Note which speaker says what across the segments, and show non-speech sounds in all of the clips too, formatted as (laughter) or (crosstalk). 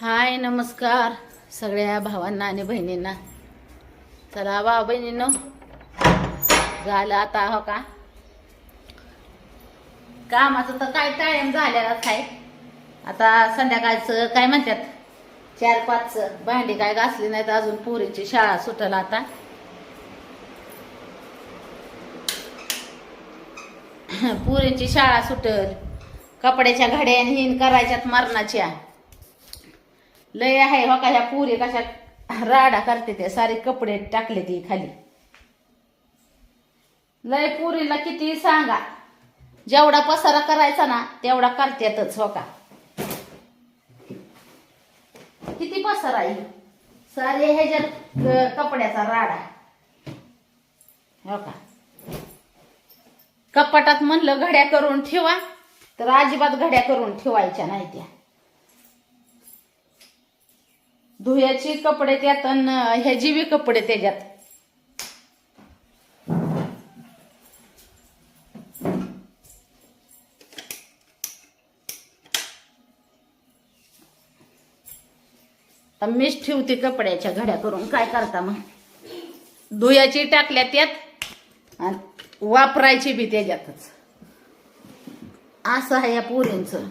Speaker 1: हाय नमस्कार. सगळ्या भावांना आणि बहिणींना. चला बा बहिणींनो. झालं आता हो का? कामाचं तर काय टाइम झालेलाच आहे. आता संध्याकाळचं काय म्हणतात? चार पाच भांडी काय घासली नाहीत अजून पुरीची शाळा सुटल आता. पुरीची शाळा सुटल. कपड्याच्या घड्या आणि हिन करायच्यात मरणाच्या. लय आहे हो का ह्या पुरी कशा राडा करते ते सारे कपडे टाकले ती खाली. लय पुरीला किती सांगा जेवढा पसारा करायचा ना तेवढा करत्यातच हो का. किती पसारा आहे? सारे ह्याच्यात कपड्याचा राडा. हो का. कपाटात म्हणलं घड्या करून ठेवा तर अजिबात घड्या करून ठेवायच्या नाही त्या. धुयाचे कपडे त्यात आणि ह्याची बी कपडे त्याच्यात. मीच ठेवते कपड्याच्या घड्या करून. काय करता मग? धुयाची टाकल्या त्यात आणि वापरायची बी त्याच्यातच. असं आहे या पोरींचं.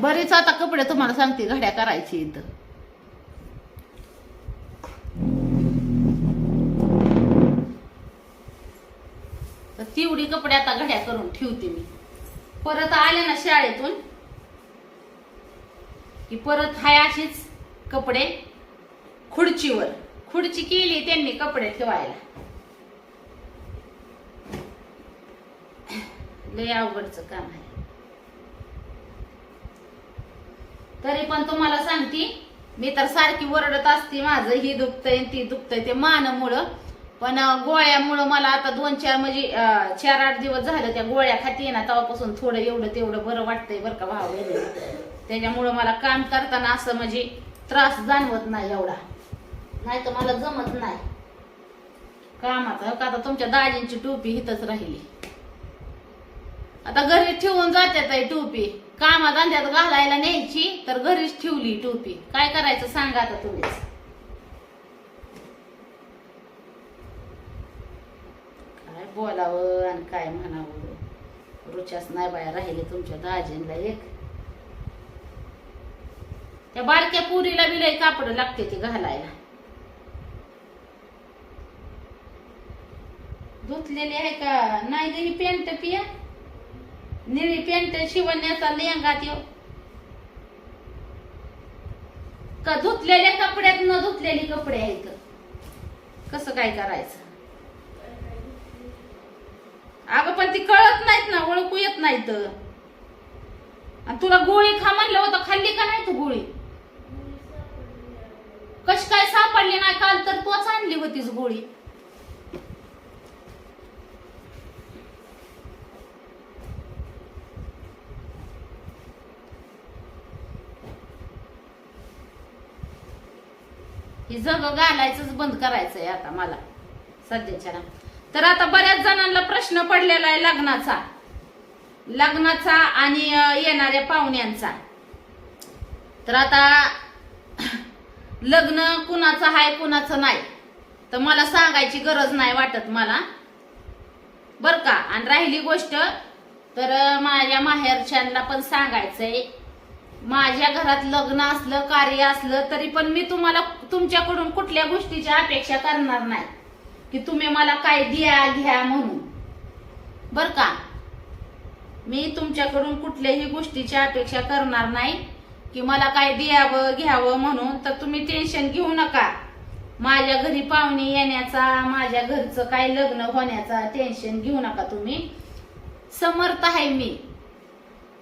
Speaker 1: बरेच आता कपडे तुम्हाला सांगते घड्या करायची इथं. तर तेवढी कपडे आता घड्या करून ठेवते मी. परत आले ना शाळेतून की परत हाय अशीच कपडे खुर्चीवर. खुर्ची केली त्यांनी कपडे ठेवायला. लय अवघडचं काम आहे. तरी पण तुम्हाला सांगते मी तर सारखी वरडत असते माझं ही दुखतंय ती दुखतंय ते मानमुळं. पण गोळ्यामुळं मला आता दोन चार म्हणजे चार आठ दिवस झालं त्या गोळ्या खाती ना तेव्हापासून थोडं एवढं तेवढं बरं वाटतंय बरं का भाव त्याच्यामुळं मला काम करताना असं म्हणजे त्रास जाणवत नाही एवढा. नाही तर मला जमत नाही. कामाचा हो का? आता तुमच्या दाजींची टोपी हिथच राहिली. आता घरी ठेवून जाते आहे टोपी. कामाधंद्यात घालायला न्यायची तर घरीच ठेवली टोपी. काय करायचं सांगा आता तुम्हीच काय बोलावं आणि काय म्हणावं? रुचास नाही बाया राहिले तुमच्या दाजींला एक. त्या बारक्या पुरीला बी कापड लागते ती घालायला. धुतलेली आहे का? नाही ग ही पॅन्ट पिया. निळी पॅन्ट शिवण्याचा लेंगात येऊ का धुतलेल्या कपड्यात न धुतलेली कपडे आहेत? कसं काय करायचं? अगं पण ती कळत नाहीत ना ओळखू येत नाहीत. आणि तुला गोळी खा म्हणलं होतं खाल्ली का नाही तू गोळी? कशी काय सापडली नाही काल तर तोच आणली होतीस गोळी. हे जग घालायचंच बंद करायचंय आता मला. सध्याच्या ना. तर आता बऱ्याच जणांना प्रश्न पडलेला आहे लग्नाचा. लग्नाचा आणि येणाऱ्या पाहुण्यांचा. तर आता लग्न कुणाचं आहे कुणाचं नाही तर मला सांगायची गरज नाही वाटत मला. बर का? आणि राहिली गोष्ट तर माझ्या माहेरच्यांना पण सांगायचंय. माझ्या घरात लग्न असलं कार्य असलं तरी पण मी तुम्हाला तुमच्याकडून कुठल्या गोष्टीची अपेक्षा करणार नाही. की तुम्ही मला काय द्या घ्या म्हणून. बर का? मी तुमच्याकडून कुठल्याही गोष्टीची अपेक्षा करणार नाही की मला काय द्यावं घ्यावं म्हणून तर तुम्ही टेन्शन घेऊ नका. माझ्या घरी पाहुणे येण्याचा माझ्या घरचं काय लग्न होण्याचा टेन्शन घेऊ नका तुम्ही. समर्थ आहे मी.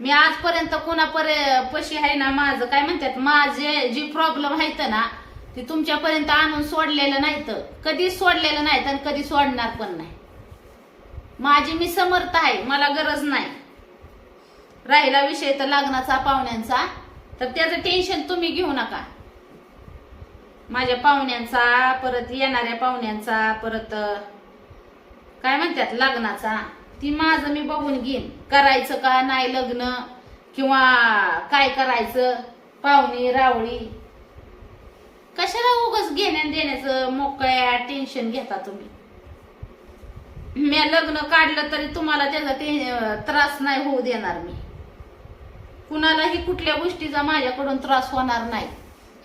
Speaker 1: मी आजपर्यंत कोणापर्यंत पशी आहे ना माझं काय म्हणतात माझे जी प्रॉब्लेम आहेत ना ते तुमच्यापर्यंत आणून सोडलेलं नाही तर कधी सोडलेलं नाही तर कधी सोडणार पण नाही. माझी मी समर्थ आहे मला गरज नाही. राहिला विषय तर लग्नाचा पाहुण्यांचा तर त्याचं टेन्शन तुम्ही घेऊ नका. माझ्या पाहुण्यांचा परत येणाऱ्या पाहुण्यांचा परत काय म्हणतात लग्नाचा ती माझं मी बघून घेईन. करायचं का नाही लग्न किंवा काय करायचं पाहुणी रावळी कशाला उगच घेण्या देण्याचं मोकळ्या टेन्शन घेता तुम्ही? मी लग्न काढलं तरी तुम्हाला त्याचा टे- त्रास नाही होऊ देणार मी. कुणालाही कुठल्या गोष्टीचा माझ्याकडून त्रास होणार नाही.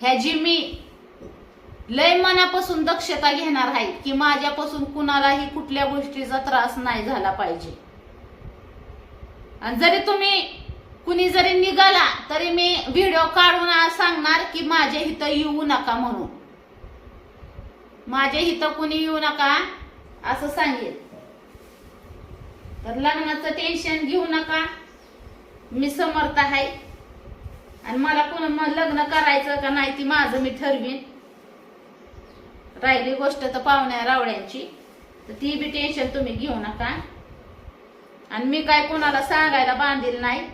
Speaker 1: ह्याची मी लय मनापासून दक्षता घेणार आहे की माझ्यापासून कुणालाही कुठल्या गोष्टीचा त्रास नाही झाला पाहिजे. आणि जरी तुम्ही कुणी जरी निघाला तरी मी व्हिडिओ काढून सांगणार की माझ्या इथं येऊ नका म्हणून. माझ्या इथं कुणी येऊ नका असं सांगेल. तर लग्नाचं टेन्शन घेऊ नका. मी समर्थ आहे. आणि मला कोण मग लग्न करायचं का नाही ती माझं मी ठरवीन. राहिली गोष्ट तर पाहुण्या रावड्यांची तर ती बी टेन्शन तुम्ही घेऊ नका. आणि मी काय कोणाला सांगायला बांधील नाही.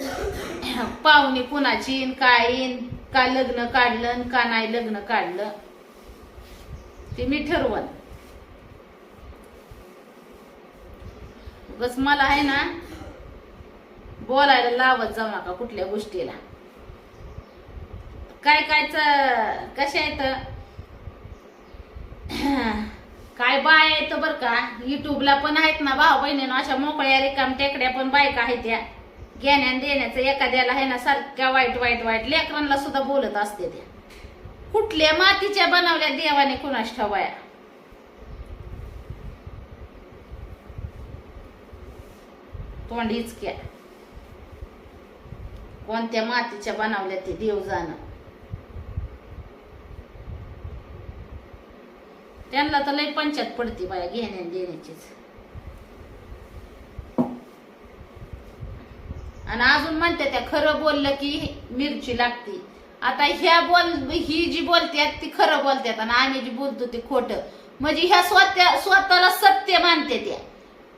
Speaker 1: (coughs) पाहुणे कुणाची येईन काय येईन का लग्न काढलं का नाही लग्न काढलं ते मी ठरवल. बस मला आहे ना बोलायला लावत जाऊ नका कुठल्या गोष्टीला. काय कायच कशा येत (coughs) काय बाय आहेत बर का? युट्यूबला पण आहेत ना भाऊ बहिणीनं अशा मोकळ्या रिकाम टेकड्या पण बायका आहेत त्या घेण्या देण्याचं एखाद्याला आहे ना सारख्या वाईट वाईट वाईट लेकरांना सुद्धा बोलत असते त्या कुठल्या मातीच्या बनवल्या देवाने कुणास ठेवाया? तोंडीच क्या कोणत्या मातीच्या बनवल्या ते देव जाणं? त्यांना तर लय पंचायत पडते बाया घेण्या देण्याचीच आणि अजून म्हणते त्या खरं बोललं की मिरची लागते. आता ह्या बोल ही जी बोलतात ती खरं बोलतात आणि आम्ही जी बोलतो ते खोटं. म्हणजे ह्या स्वतः स्वतःला सत्य मानते त्या.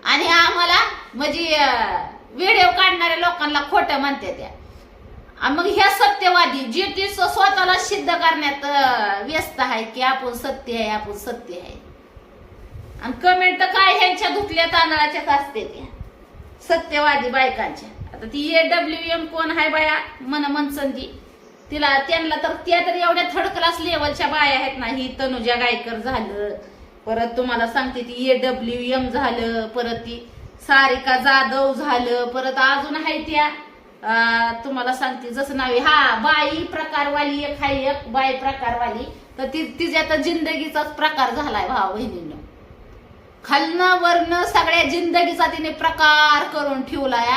Speaker 1: आणि आम्हाला म्हणजे व्हिडिओ काढणाऱ्या लोकांना खोटं मानते त्या. मग ह्या सत्यवादी जे ती स्वतःला सिद्ध करण्यात व्यस्त आहे की आपण सत्य आहे आपण सत्य आहे. आणि कमेंट तर काय ह्यांच्या धुतल्या तांदळाच्याच असते त्या. सत्यवादी बायकांच्या. तर ती ए डब्ल्यू एम कोण आहे बाया? मन मनसंदी तिला त्यांना तर त्या तर एवढ्या थर्ड क्लास लेवलच्या बाया आहेत ना ही तनुजा गायकर झालं. परत तुम्हाला सांगते ती ए डब्ल्यू एम झालं परत ती सारिका जाधव झालं परत अजून आहे त्या. तुम्हाला सांगते जसं नावे हा बाई प्रकारवाली एक हाय एक बाई प्रकारवाली. तर ती तिच्या तर जिंदगीचाच प्रकार झालाय भाव बहिणीनं. खालनं वरनं सगळ्या जिंदगीचा तिने प्रकार करून ठेवलाय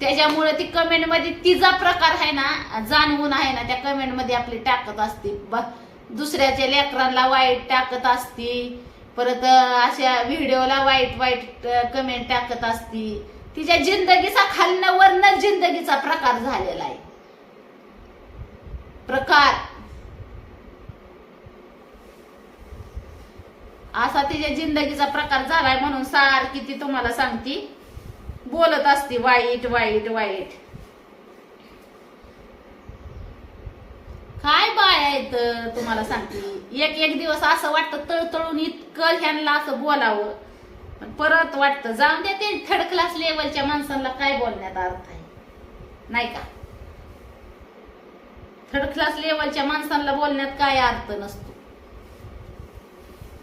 Speaker 1: त्याच्यामुळे ती कमेंटमध्ये तिचा प्रकार आहे ना जाणवून आहे ना त्या कमेंटमध्ये आपली टाकत असते. ब- दुसऱ्याच्या लेकरांना वाईट टाकत असती. परत अशा व्हिडिओला वाईट वाईट कमेंट टाकत असती. तिच्या जिंदगीचा खालनं वरनं जिंदगीचा प्रकार झालेला आहे. प्रकार. असा तिच्या जिंदगीचा प्रकार झालाय म्हणून सारखी ती तुम्हाला सांगती. बोलत असते वाईट वाईट वाईट काय बाय आहेत तुम्हाला सांगते? एक एक दिवस असं वाटतं तळतळून इतकं ह्यांना असं बोलावं. पण परत वाटतं जाऊन द्या ते थर्ड क्लास लेवलच्या माणसांना काय बोलण्यात अर्थ आहे? नाही का? थर्ड क्लास लेवलच्या माणसांना बोलण्यात काय अर्थ नसतो.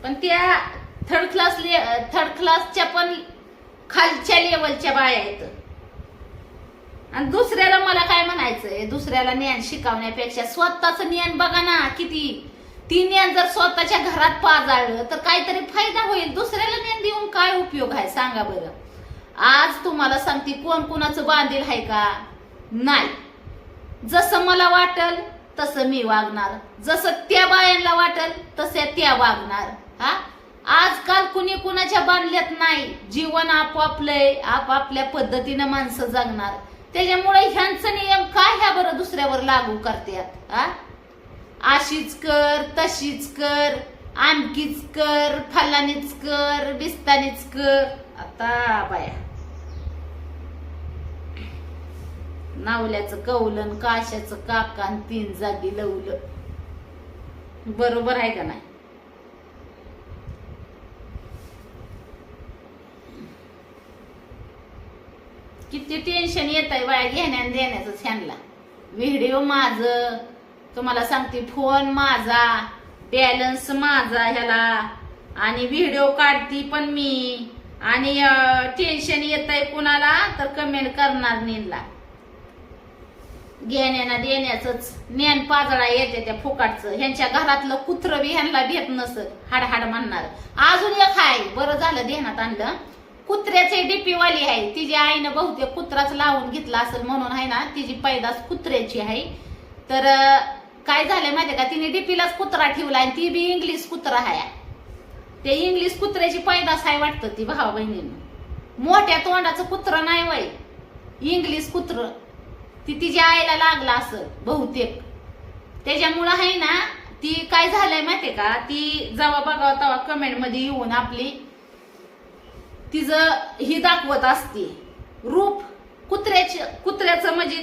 Speaker 1: पण त्या थर्ड क्लास ले थर्ड क्लासच्या पण खालच्या लेवलच्या बाया आहेत. आणि दुसऱ्याला मला काय म्हणायचंय? दुसऱ्याला ज्ञान शिकवण्यापेक्षा स्वतःच ज्ञान बघा ना किती. ती ज्ञान जर स्वतःच्या घरात पाजाळलं तर काहीतरी फायदा होईल. दुसऱ्याला ज्ञान देऊन काय उपयोग आहे? सांगा बरं. आज तुम्हाला सांगते कोण कोणाचं बांधील आहे का? नाही. जसं मला वाटल तसं मी वागणार. जसं त्या बायांना वाटल तसं त्या वागणार. हा? आजकाल कुणी कुणाच्या बांधल्यात नाही. जीवन आपापलंय आपापल्या पद्धतीनं माणसं जगणार. त्याच्यामुळे ह्यांचं नियम काय ह्या बरं दुसऱ्यावर लागू करतात हा अशीच कर तशीच कर आणखीच कर फलानीच कर बिस्तानीच कर. आता बाया. नावल्याचं कौलन काशाचं काकान तीन जागी लवलं. बरोबर आहे का नाही? किती टेन्शन येत आहे बाया घेण्या देण्याचं छानला व्हिडिओ माझं तुम्हाला सांगते फोन माझा बॅलन्स माझा ह्याला. आणि व्हिडिओ काढती पण मी. आणि टेन्शन येत आहे कुणाला तर कमेंट करणार नेनला. घेण्याना देण्याच ज्ञान पाजळा येते त्या फुकाटचं. ह्यांच्या घरातलं कुत्र बी ह्यांना भेट नसत. हाड हाड म्हणणार. अजून एक आहे बरं झालं देण्यात आणलं. कुत्र्याचे डीपीवाली आहे. तिची आईनं बहुतेक कुत्राच लावून घेतला असेल म्हणून आहे ना तिची पैदास कुत्र्याची आहे. तर काय झालंय माहितीये का? तिने डीपीलाच कुत्रा ठेवला आणि ती बी इंग्लिश कुत्रा आहे. ते इंग्लिश कुत्र्याची पैदास आहे वाटतं ती भावा बहिणीनं. मोठ्या तोंडाचं कुत्र नाही वय. इंग्लिश कुत्र. ती तिच्या आईला लागला असं बहुतेक. त्याच्यामुळं आहे ना ती काय झालंय माहितीये का? ती जेव्हा बघावं तेव्हा कमेंटमध्ये येऊन आपली तिचं ही दाखवत असते. रूप कुत्र्याचे कुत्र्याचं म्हणजे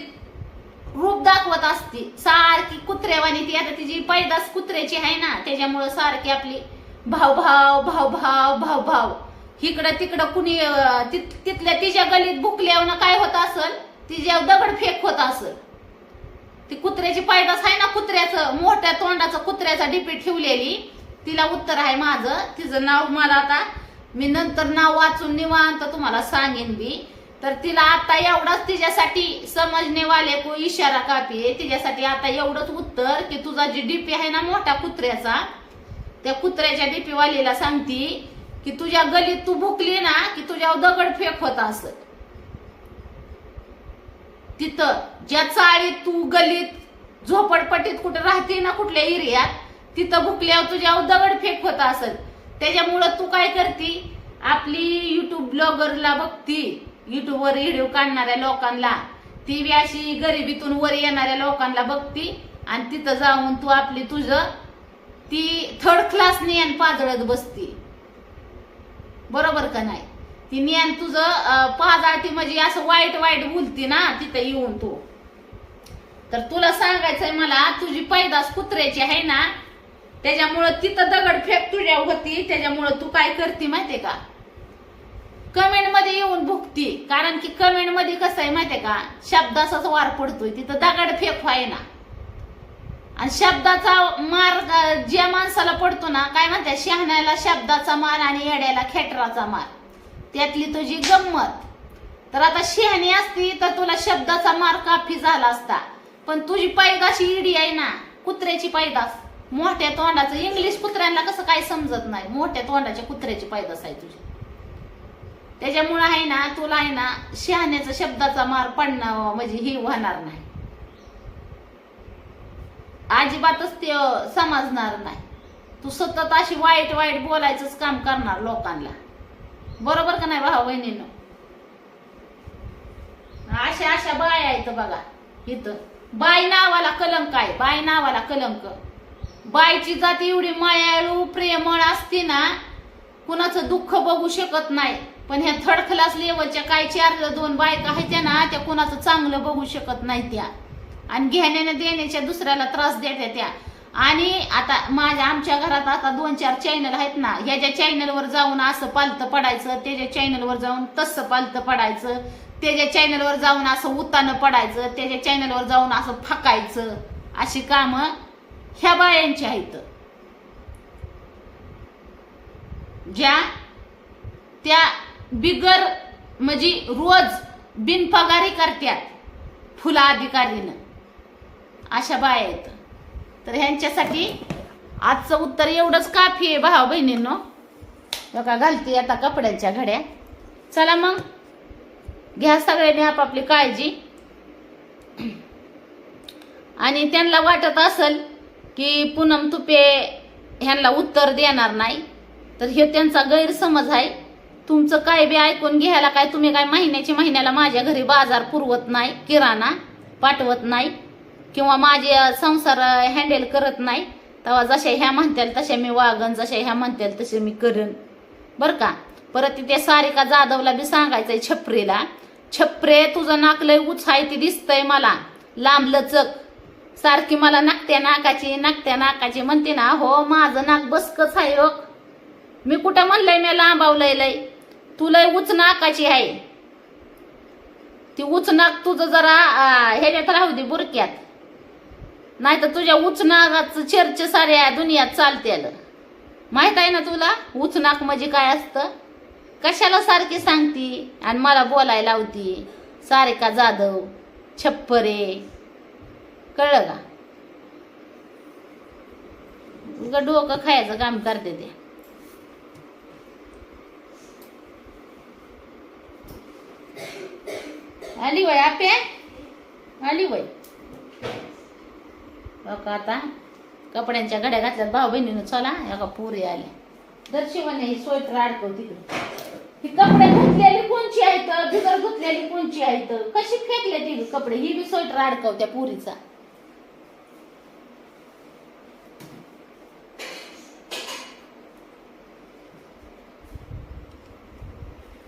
Speaker 1: रूप दाखवत असते. सारखी कुत्र्यावानी ती आता तिची पैदास कुत्र्याची आहे ना. त्याच्यामुळं सारखी आपली भाव भाव भाव भाव भाव भाव इकडं तिकडं कुणी तिथल्या तिच्या गलीत भुकल्यावर काय होत असल? तिच्या दगड फेक होत असल. ती कुत्र्याची पैदास आहे ना कुत्र्याचं? मोठ्या तोंडाचं कुत्र्याचा डिपी ठेवलेली. तिला उत्तर आहे माझं. तिचं नाव मला आता मी नंतर नाव वाचून निवांत तुम्हाला सांगेन बी. तर तिला आता एवढाच तिच्यासाठी समजणे वाले को इशारा कापी आहे. तिच्यासाठी आता एवढंच उत्तर की तुझा जी डीपी आहे ना मोठ्या कुत्र्याचा त्या कुत्र्याच्या डीपी वालीला सांगती की तुझ्या गलीत तू भुकली ना की तुझ्यावर दगड फेक होत असत तिथं ज्या चाळीत तू गलीत झोपडपट्टीत कुठं राहते ना कुठल्या एरियात तिथं भुकल्यावर तुझ्यावर दगड फेक होता असत त्याच्यामुळं तू काय करती? आपली युट्यूब ब्लॉगरला बघती. युट्यूबवर व्हिडिओ काढणाऱ्या लोकांना. ती बी अशी गरिबीतून वर येणाऱ्या लोकांना बघती आणि तिथं जाऊन तू आपली तुझं ती थर्ड क्लास नियन पाजळत बसती. बरोबर का नाही? ती नियन तुझं पाजळती म्हणजे असं वाईट वाईट बोलती ना तिथं येऊन तू. तर तुला सांगायचंय मला तुझी पैदास कुत्र्याची आहे ना त्याच्यामुळं तिथं दगड फेक तुझ्या होती त्याच्यामुळं तू काय करते माहितीये का? कमेंटमध्ये येऊन भुकती कारण की कमेंटमध्ये कसं आहे माहितीये का? शब्दाचाच वार पडतोय तिथं दगड फेक व्हाय ना आणि शब्दाचा मार ज्या माणसाला पडतो ना काय म्हणते शहाण्याला शब्दाचा मार आणि येड्याला खेटराचा मार. त्यातली तुझी गंमत. तर आता शहाणी असती तर तुला शब्दाचा मार काफी झाला असता. पण तुझी पायदाशी इडी आहे ना कुत्र्याची पायदास मोठ्या तोंडाचं इंग्लिश कुत्र्यांना कसं काय समजत नाही? मोठ्या तोंडाच्या कुत्र्याची पायदास आहे तुझी. त्याच्यामुळं आहे ना तुला आहे ना शहाण्याचा शब्दाचा मार पडणं म्हणजे ही होणार नाही. अजिबातच ते समजणार नाही. तू सतत अशी वाईट वाईट बोलायचंच काम करणार लोकांना. बरोबर का नाही भाऊ बहिणीनं? अशा अशा बाय आहेत बघा इथं. बाई नावाला कलंक आहे बाई नावाला कलंक. बायची जात एवढी मायाळू प्रेमळ असते ना कुणाचं दुःख बघू शकत नाही. पण ह्या थर्ड क्लास लेवलच्या काय चार दोन बायका आहेत त्या ना त्या कुणाचं चांगलं बघू शकत नाही त्या. आणि घेण्याने देण्याच्या दुसऱ्याला त्रास देत्या त्या. आणि आता माझ्या आमच्या घरात आता दोन चार चॅनल आहेत ना ह्याच्या चॅनलवर जाऊन असं पालतं पडायचं त्याच्या चॅनलवर जाऊन तसं पालतं पडायचं त्याच्या चॅनलवर जाऊन असं उतानं पडायचं त्याच्या चॅनलवर जाऊन असं फकायचं अशी कामं ह्या बायांच्या आहेत ज्या त्या बिगर म्हणजे रोज बिनपगारी करत्यात फुला अधिकारीनं. अशा बाया आहेत तर ह्यांच्यासाठी आजचं उत्तर एवढंच काफी आहे भावा बहिणींनो. बघा घालते आता कपड्यांच्या घड्या. चला मग घ्या सगळ्यांनी आपापली काळजी. आणि त्यांना वाटत असेल की पूनम तुपे ह्यांना उत्तर देणार नाही. तर हे त्यांचा गैरसमज आहे. तुमचं काय बी ऐकून घ्यायला काय तुम्ही काय महिन्याची महिन्याला माझ्या घरी बाजार पुरवत नाही किराणा पाठवत नाही किंवा माझे संसार हँडल करत नाही. तेव्हा जशा ह्या म्हणत्याल तशा मी वागन जशा ह्या म्हणत्याल तसे मी करेन. बरं का? परत तिथे सारिका जाधवला बी सांगायचंय छपरेला छपरे तुझं नाक लय उच आहे दिसतंय मला. लांब लचक. सारखी मला नाकत्या नाकाची नाकत्या नाकाची म्हणते ना हो माझं नाक बसकच आहे हो. मी कुठं म्हणलंय मी लांबावलंय लय. तू लय उच नाकाची आहे. ती उच नाक तुझं जरा ह्याच्यात राहू दे बुरक्यात. नाही तर तुझ्या उचनागाचं चर्च साऱ्या दुनियात चालते आलं. माहीत आहे ना तुला उचनाक म्हणजे काय असतं? कशाला सारखी सांगती आणि मला बोलायला लावती? सारिका जाधव छप्परे. कळलं का? डोकं खायचं काम करते ते. आली वय आपे आली वय बघा आता कपड्यांच्या घड्या घातल्यात भाऊ बहिणीनं चला एका पुरी दर्शी म्हणे ही स्वेटर अडकव तिकडे. ही कपडे घुतलेली कोणची आहेत? बिगर घुतलेली कोणची आहेत? कशी फेकले ती कपडे? ही बी स्वेटर अडकव त्या पुरीचा.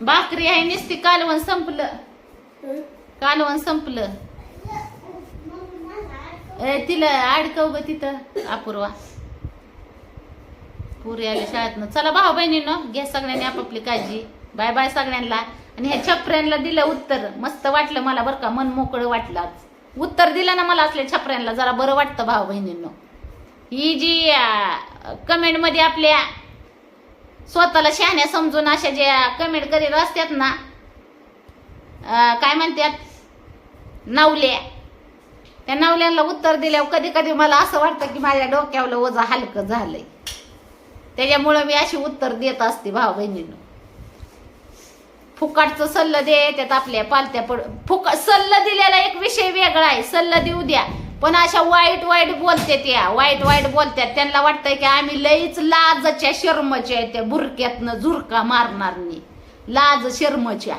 Speaker 1: भाकरी आहे नुसती कालवण संपलं. कालवण संपलं. ए, तिला अडकव ग तिथं अपूर्वा. पुरी आले शाळेतनं. चला भाऊ बहिणीनं घ्या सगळ्यांनी आपापली काळजी. बाय बाय सगळ्यांना. आणि ह्या छपऱ्यांना दिलं उत्तर. मस्त वाटलं मला बरं का मन मोकळं वाटलं. आज उत्तर दिलं ना मला असल्या छपऱ्यांना जरा बरं वाटतं भाऊ बहिणींनो. ही जी कमेंटमध्ये आपल्या स्वतःला शहाण्या समजून अशा ज्या कमेंट करीत असतात ना काय म्हणतात? नवल्या. त्या नवल्यांना उत्तर दिल्यावर कधी कधी मला असं वाटतं की माझ्या डोक्यावलं ओझं हलकं झालंय. त्याच्यामुळं मी अशी उत्तर देत असते भाऊ बहिणीनं. फुकाटचं सल्ल दे त्यात आपल्या पालत्या पड फुक सल्ल दिलेला एक विषय वेगळा आहे. सल्ल देऊ द्या. पण अशा वाईट वाईट बोलते त्या वाईट वाईट बोलतात त्यांना वाटतंय की आम्ही लईच लाजच्या शर्मच्या त्या बुरक्यातनं झुरका मारणार नाही लाज शर्मच्या.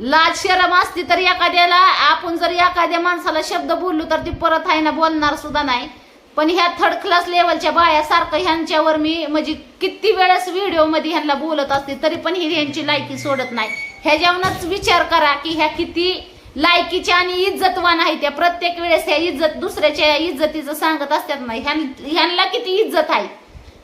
Speaker 1: लाज शरम असती तर एखाद्याला आपण जर एखाद्या माणसाला शब्द बोललो तर ती परत आहे ना बोलणार सुद्धा नाही. पण ह्या थर्ड क्लास लेवलच्या बायासारखं ह्यांच्यावर मी म्हणजे किती वेळेस व्हिडिओमध्ये ह्यांना बोलत असते तरी पण ही ह्यांची लायकी सोडत नाही. ह्याच्यावरच विचार करा की ह्या किती लायकीच्या आणि इज्जतवान आहे त्या प्रत्येक वेळेस ह्या इज्जत दुसऱ्याच्या इज्जतीचं सांगत असतात ना ह्यां- ह्यांना किती इज्जत आहे?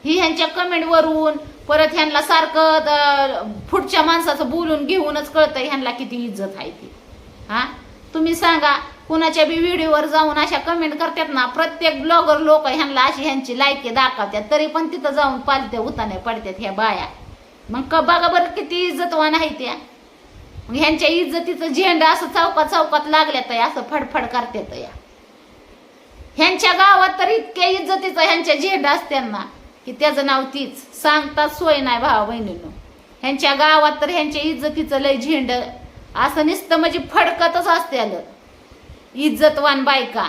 Speaker 1: ही ह्यांच्या कमेंटवरून परत ह्यांना सारखं पुढच्या माणसाचं बोलून घेऊनच कळतं ह्यांना किती इज्जत आहे ती. हा? तुम्ही सांगा कुणाच्या बी व्हिडिओवर जाऊन अशा कमेंट करतात ना प्रत्येक ब्लॉगर लोक ह्यांना अशी ह्यांची लायकी दाखवतात तरी पण तिथं जाऊन पालत्या उताने पडतात ह्या बाया. मग क- बघा बरं किती इज्जतवान आहे त्या? मग ह्यांच्या इज्जतीचं झेंडा असं चौकात चौकात लागल्यात या असं फडफड करतात या. ह्यांच्या गावात तर इतक्या इज्जतीचं ह्यांच्या झेंडा असत्यांना की त्याचं नाव तीच. सांगतात सोय नाही भावा बहिणीनं. ह्यांच्या गावात तर ह्यांच्या इज्जतीचं लय झेंड असं नुसतं म्हणजे फडकतच असते आलं इज्जतवान बायका.